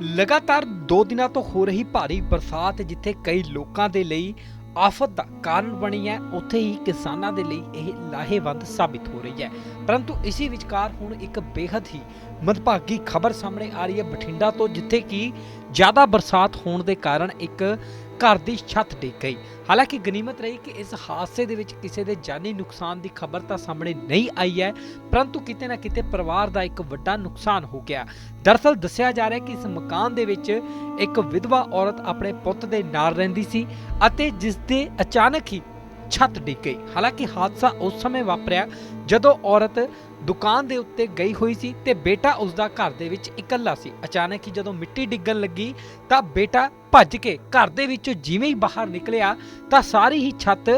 ਲਗਾਤਾਰ 2 ਦਿਨਾਂ ਤੋਂ ਹੋ ਰਹੀ ਭਾਰੀ ਬਰਸਾਤ ਜਿੱਥੇ ਕਈ ਲੋਕਾਂ ਦੇ ਲਈ ਆਫਤ ਦਾ ਕਾਰਨ ਬਣੀ ਹੈ, ਉੱਥੇ ਹੀ ਕਿਸਾਨਾਂ ਦੇ ਲਈ ਇਹ ਲਾਹੇਵੰਦ ਸਾਬਿਤ ਹੋ ਰਹੀ ਹੈ। ਪਰੰਤੂ ਇਸੇ ਵਿਚਕਾਰ ਹੁਣ ਇੱਕ ਬੇहद ਹੀ ਮਦਭਾਗੀ ਖਬਰ ਸਾਹਮਣੇ ਆ ਰਹੀ ਹੈ ਬਠਿੰਡਾ ਤੋਂ, ਜਿੱਥੇ ਕਿ ਜ਼ਿਆਦਾ ਬਰਸਾਤ ਹੋਣ ਦੇ ਕਾਰਨ ਇੱਕ ਘਰ ਦੀ ਛੱਤ ਡਿੱਗ ਗਈ। ਹਾਲਾਂਕਿ ਗਨੀਮਤ ਰਹੀ ਕਿ ਇਸ ਹਾਦਸੇ ਦੇ ਵਿੱਚ ਕਿਸੇ ਦੇ ਜਾਨੀ ਨੁਕਸਾਨ ਦੀ ਖਬਰ ਤਾਂ ਸਾਹਮਣੇ ਨਹੀਂ ਆਈ ਹੈ, ਪਰੰਤੂ ਕਿਤੇ ਨਾ ਕਿਤੇ ਪਰਿਵਾਰ ਦਾ ਇੱਕ ਵੱਡਾ ਨੁਕਸਾਨ ਹੋ ਗਿਆ। ਦਰਅਸਲ ਦੱਸਿਆ ਜਾ ਰਿਹਾ ਕਿ ਇਸ ਮਕਾਨ ਦੇ ਵਿੱਚ ਇੱਕ ਵਿਧਵਾ ਔਰਤ ਆਪਣੇ ਪੁੱਤ ਦੇ ਨਾਲ ਰਹਿੰਦੀ ਸੀ ਅਤੇ ਜਿਸ ਦੇ ਅਚਾਨਕ ਹੀ ਛੱਤ ਡਿੱਗ ਗਈ। ਹਾਲਾਂਕਿ ਹਾਦਸਾ ਉਸ ਸਮੇਂ ਵਾਪਰਿਆ ਜਦੋਂ ਔਰਤ ਦੁਕਾਨ ਦੇ ਉੱਤੇ ਗਈ ਹੋਈ ਸੀ ਤੇ ਬੇਟਾ ਉਸ ਦਾ ਘਰ ਦੇ ਵਿੱਚ ਇਕੱਲਾ ਸੀ। ਅਚਾਨਕ ਹੀ ਜਦੋਂ ਮਿੱਟੀ ਡਿੱਗਣ ਲੱਗੀ ਤਾਂ ਬੇਟਾ ਭੱਜ ਕੇ ਘਰ ਦੇ ਵਿੱਚੋਂ ਜਿਵੇਂ ਹੀ ਬਾਹਰ ਨਿਕਲਿਆ ਤਾਂ ਸਾਰੀ ਹੀ ਛੱਤ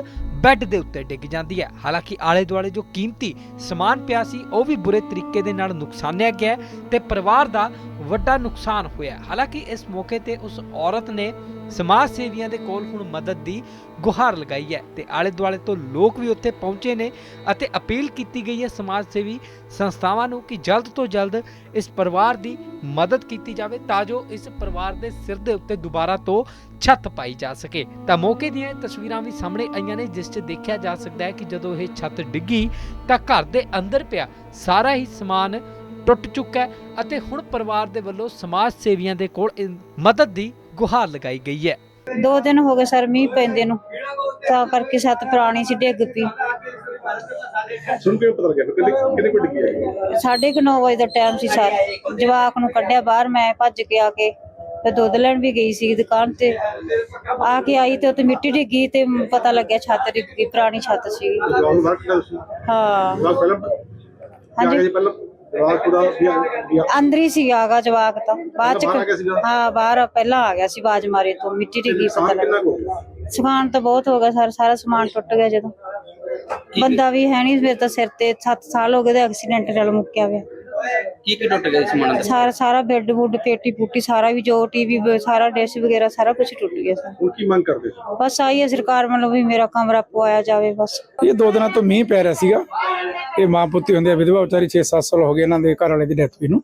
ਬੈੱਡ ਦੇ ਉੱਤੇ ਡਿੱਗ ਜਾਂਦੀ ਹੈ। ਹਾਲਾਂਕਿ ਆਲੇ ਦੁਆਲੇ ਜੋ ਕੀਮਤੀ ਸਮਾਨ ਪਿਆ ਸੀ, ਉਹ ਵੀ ਬੁਰੇ ਤਰੀਕੇ ਦੇ ਨਾਲ ਨੁਕਸਾਨਿਆ ਗਿਆ ਹੈ ਤੇ ਪਰਿਵਾਰ ਦਾ ਵੱਡਾ ਨੁਕਸਾਨ ਹੋਇਆ। ਹਾਲਾਂਕਿ ਇਸ ਮੌਕੇ ਤੇ ਉਸ ਔਰਤ ਨੇ ਸਮਾਜ ਸੇਵੀਆਂ ਦੇ ਕੋਲ ਹੁਣ ਮਦਦ ਦੀ ਗੁਹਾਰ ਲਗਾਈ ਹੈ ਤੇ ਆਲੇ ਦੁਆਲੇ ਤੋਂ ਲੋਕ ਵੀ ਉੱਥੇ ਪਹੁੰਚੇ ਨੇ ਅਤੇ ਅਪੀਲ ਕੀਤੀ ਗਈ ਹੈ ਸਮਾਜ ਸੇਵੀ ਸੰਸਥਾਵਾਂ ਨੂੰ ਕਿ ਜਲਦ ਤੋਂ ਜਲਦ ਇਸ ਪਰਿਵਾਰ ਦੀ ਮਦਦ ਕੀਤੀ ਜਾਵੇ ਤਾਂ ਜੋ ਇਸ ਪਰਿਵਾਰ ਦੇ ਸਿਰ ਦੇ ਉੱਤੇ ਦੁਬਾਰਾ ਤੋਂ ਛੱਤ ਪਾਈ ਜਾ ਸਕੇ। ਤਾਂ ਮੌਕੇ ਦੀਆਂ ਤਸਵੀਰਾਂ ਵੀ ਸਾਹਮਣੇ ਆਈਆਂ ਨੇ, ਜਿਸ 'ਚ ਦੇਖਿਆ ਜਾ ਸਕਦਾ ਹੈ ਕਿ ਜਦੋਂ ਇਹ ਛੱਤ ਡਿੱਗੀ ਤਾਂ ਘਰ ਦੇ ਅੰਦਰ ਪਿਆ ਸਾਰਾ ਹੀ ਸਮਾਨ ਟੁੱਟ ਚੁੱਕਾ ਹੈ ਅਤੇ ਹੁਣ ਪਰਿਵਾਰ ਦੇ ਵੱਲੋਂ ਸਮਾਜ ਸੇਵੀਆਂ ਦੇ ਕੋਲ ਮਦਦ ਦੀ ਗੁਹਾਰ ਲਗਾਈ ਗਈ ਹੈ। ਦੋ ਦਿਨ ਹੋ ਗਏ ਸਰ ਮੀਂਹ ਪੈਂਦੇ ਨੂੰ। ਤਾਂ ਕਰਕੇ ਛੱਤ ਪੁਰਾਣੀ ਸੀ ਡਿੱਗ ਪਈ। ਸੁਣ ਕੇ ਪਤਾ ਲੱਗਿਆ ਕਿੰਨੇ ਕਿੰਨੇ ਕੁ ਡਿੱਗੀ ਹੈ? ਸਾਢੇ ਕੁ ਨੌ ਵਜੇ ਦਾ ਟਾਈਮ ਸੀ ਸਰ। ਜਵਾਕ ਨੂੰ ਕੱਢਿਆ ਬਾਹਰ ਮੈਂ ਭੱਜ ਕੇ ਆ ਕੇ ਤੇ ਦੁੱਧ ਲੈਣ ਵੀ ਗਈ ਸੀ ਦੁਕਾਨ ਤੇ। ਆ ਕੇ ਆਈ ਤੇ ਉੱਤੇ ਮਿੱਟੀ ਡਿੱਗੀ ਤੇ ਪਤਾ ਲੱਗਿਆ ਛੱਤ ਡਿੱਗ ਪੁਰਾਣੀ ਛੱਤ ਸੀ। ਹਾਂ। ਹਾਂਜੀ। ਹਾਂਜੀ ਪਹਿਲਾਂ ਪੂਰਾ ਵੀ ਅੰਦਰ ਹੀ ਸੀ ਆਗਾ ਜਵਾਕ ਤਾਂ। ਬਾਅਦ ਚ? ਹਾਂ ਬਾਹਰ ਪਹਿਲਾਂ ਆ ਗਿਆ ਸੀ ਬਾਜ ਮਾਰੇ ਤੋਂ ਮਿੱਟੀ ਡਿੱਗੀ ਪਤਾ ਲੱਗਾ ਸਮਾਨ ਤਾਂ ਬਹੁਤ ਹੋ ਗਿਆ ਸਰ ਸਾਰਾ ਸਮਾਨ ਟੁੱਟ ਗਿਆ ਜਦੋਂ। ਬੰਦਾ ਵੀ ਹੈ ਨਹੀਂ ਮੇਰੇ ਤਾਂ ਸਿਰ ਤੇ 7 ਸਾਲ ਹੋ ਗਏ ਤੇ ਐਕਸੀਡੈਂਟ ਨਾਲ ਮੁੱਕਿਆ ਹੋਇਆ ਕੀ ਕੀ ਟੁੱਟ ਗਿਆ ਸਮਾਨ ਦਾ ਸਾਰਾ ਸਾਰਾ ਬੈੱਡ ਬੁੱਡ ਪੇਟੀ ਪੂਟੀ ਸਾਰਾ ਵੀ ਜੋ ਟੀਵੀ ਸਾਰਾ ਡਿਸ਼ ਵਗੈਰਾ ਸਾਰਾ ਕੁਝ ਟੁੱਟ ਗਿਆ ਸਰ ਹੁਣ ਕੀ ਮੰਗ ਕਰਦੇ? ਬਸ ਆਈ ਹੈ ਸਰਕਾਰ ਵੱਲੋਂ ਵੀ ਮੇਰਾ ਕਮਰਾ ਪਵਾਇਆ ਜਾਵੇ ਬਸ। ਇਹ ਦੋ ਦਿਨਾਂ ਤੋਂ ਮੀਂਹ ਪੈ ਰਿਹਾ ਸੀਗਾ। ਇਹ ਮਾਂ ਪੁੱਤੀ ਹੁੰਦੇ ਆ, ਵਿਧਵਾ ਵਿਚਾਰੀ 6-7 ਸਾਲ ਹੋ ਗਏ ਇਹਨਾਂ ਦੇ ਘਰ ਵਾਲੇ ਦੀ ਡੈਥ ਹੋਈ ਨੂੰ।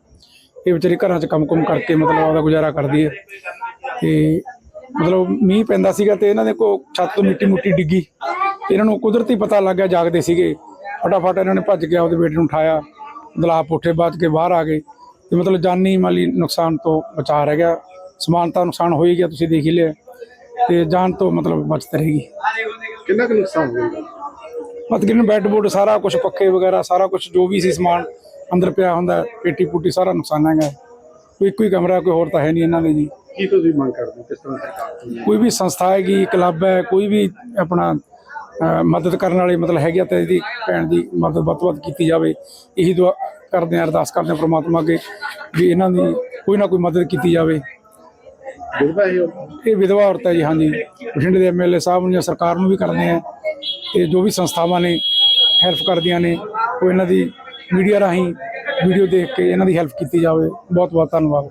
ਇਹ ਵਿਚਾਰੀ ਘਰਾਂ 'ਚ ਕੰਮ-ਕੁਮ ਕਰਕੇ ਮਤਲਬ ਆਪਦਾ ਗੁਜ਼ਾਰਾ ਕਰਦੀ ਹੈ। ਤੇ ਮਤਲਬ ਮੀਂਹ ਪੈਂਦਾ ਸੀਗਾ ਤੇ ਇਹਨਾਂ ਦੇ ਕੋ ਛੱਤ ਤੋਂ ਮਿੱਟੀ ਮੁੱਟੀ ਡਿੱਗੀ। ਇਹਨਾਂ ਨੂੰ ਕੁਦਰਤੀ ਪਤਾ ਲੱਗ ਗਿਆ, ਜਾਗਦੇ ਸੀਗੇ। ਫਟਾਫਟ ਇਹਨਾਂ ਨੇ ਭੱਜ ਕੇ ਆਪਦੇ ਬੇਟੇ ਨੂੰ ਉਠਾਇਆ। ਦਲਾਪ ਪੁੱਠੇ ਬਾਅਦ ਕੇ ਬਾਹਰ ਆ ਗਏ। ਤੇ ਮਤਲਬ ਜਾਨੀ ਮਾਲੀ ਨੁਕਸਾਨ ਤੋਂ ਬਚਾ ਰਹਿ ਗਿਆ। ਸਮਾਨ ਤਾਂ ਨੁਕਸਾਨ ਹੋ ਹੀ ਗਿਆ, ਤੁਸੀਂ ਦੇਖ ਹੀ ਲਿਆ। ਤੇ ਜਾਨ ਤੋਂ ਮਤਲਬ ਬਚਤ ਰਹੇਗੀ। ਕਿੰਨਾ ਕੁ ਨੁਕਸਾਨ ਹੋਏਗਾ ਮਤਲਬ ਕਿ ਬੈੱਡ ਬੁੱਡ ਸਾਰਾ ਕੁਝ ਪੱਖੇ ਵਗੈਰਾ ਸਾਰਾ ਕੁਝ ਜੋ ਵੀ ਸੀ ਸਮਾਨ ਅੰਦਰ ਪਿਆ ਹੁੰਦਾ ਪੇਟੀ ਪੂਟੀ ਸਾਰਾ ਨੁਕਸਾਨ ਹੈਗਾ। ਕੋਈ ਕੋਈ ਕਮਰਾ ਕੋਈ ਹੋਰ ਤਾਂ ਹੈ ਨਹੀਂ ਇਹਨਾਂ ਦੇ ਜੀ। ਕੀ ਤੁਸੀਂ ਮੰਗ ਕਰਦੇ ਹੋ? ਕਿਸ ਤਰ੍ਹਾਂ ਸਰਕਾਰ ਤੋਂ ਕੋਈ ਵੀ ਸੰਸਥਾ ਹੈਗੀ ਕਲੱਬ ਹੈ ਕੋਈ ਵੀ ਆਪਣਾ ਮਦਦ ਕਰਨ ਵਾਲੇ ਮਤਲਬ ਹੈਗੇ ਤੇ ਇਹਦੀ ਭੈਣ ਦੀ ਮਦਦ ਵੱਧ ਤੋਂ ਵੱਧ ਕੀਤੀ ਜਾਵੇ। ਇਹੀ ਦੁਆ ਕਰਦੇ ਆ ਅਰਦਾਸ ਕਰਦੇ ਆ ਪ੍ਰਮਾਤਮਾ ਅੱਗੇ ਵੀ ਇਹਨਾਂ ਦੀ ਕੋਈ ਨਾ ਕੋਈ ਮਦਦ ਕੀਤੀ ਜਾਵੇ? ਇਹ ਵਿਧਵਾ ਔਰਤ ਹੈ ਜੀ ਹਾਂਜੀ। ਬਠਿੰਡੇ ਦੇ ਐਮਐਲਏ ਸਾਹਿਬ ਨੂੰ ਜਾਂ ਸਰਕਾਰ ਨੂੰ ਵੀ ਕਰਦੇ ਆ ਤੇ ਜੋ ਵੀ ਸੰਸਥਾਵਾਂ ਨੇ ਹੈਲਪ ਕਰਦੀਆਂ ਨੇ, ਉਹ ਇਹਨਾਂ ਦੀ ਮੀਡੀਆ ਰਾਹੀਂ ਵੀਡੀਓ ਦੇਖ ਕੇ ਇਹਨਾਂ ਦੀ ਹੈਲਪ ਕੀਤੀ ਜਾਵੇ। ਬਹੁਤ ਬਹੁਤ ਧੰਨਵਾਦ।